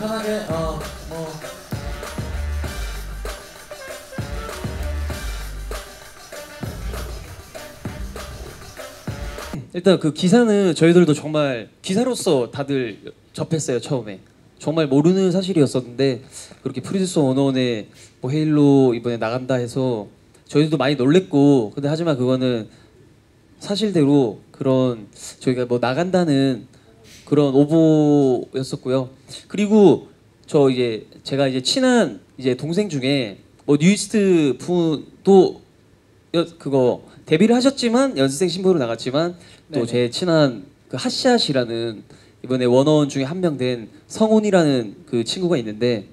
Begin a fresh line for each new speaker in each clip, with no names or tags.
편하게 어 뭐.
일단 그 기사는 저희들도 정말 기사로서 다들 접했어요 처음에. 정말 모르는 사실이었었는데 그렇게 프리듀서 원어원의 뭐 헤일로 이번에 나간다 해서 저희들도 많이 놀랬고 근데 하지만 그거는 사실대로 그런 저희가 뭐 나간다는 그런 오보였었고요 그리고 저 이제 제가 이제 친한 이제 동생 중에 뭐 뉴이스트 분도 여, 그거 데뷔를 하셨지만 연습생 신부로 나갔지만 또. 제 친한 그 핫샷이라는 이번에 원어원 중에 한 명 된 성훈이라는 그 친구가 있는데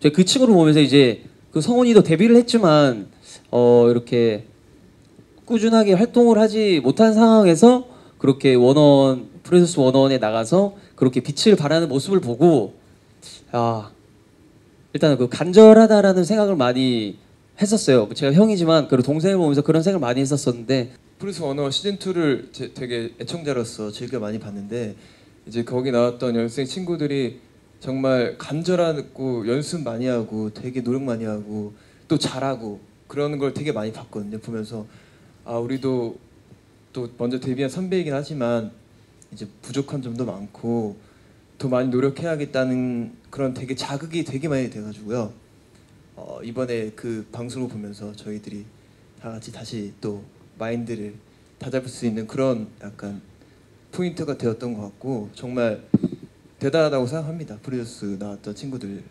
제가 그 친구를 보면서 이제 그 성훈이도 데뷔를 했지만 어 이렇게 꾸준하게 활동을 하지 못한 상황에서 그렇게 원어원 프로듀스 원어원에 나가서 그렇게 빛을 발하는 모습을 보고 아 일단 그 간절하다라는 생각을 많이 했었어요. 제가 형이지만 그리고 동생을 보면서 그런 생각을 많이 했었었는데
프리스 원어 시즌 2를 제, 되게 애청자로서 즐겨 많이 봤는데 이제 거기 나왔던 연습생 친구들이 정말 간절하고 연습 많이 하고 되게 노력 많이 하고 또 잘하고 그러는 걸 되게 많이 봤거든요. 보면서 아 우리도 또 먼저 데뷔한 선배이긴 하지만 이제 부족한 점도 많고 더 많이 노력해야겠다는 그런 되게 자극이 되게 많이 돼가지고요. 어, 이번에 그 방송을 보면서 저희들이 다 같이 다시 또 마인드를 다잡을 수 있는 그런 약간 포인트가 되었던 것 같고 정말 대단하다고 생각합니다. 프로듀스 나왔던 친구들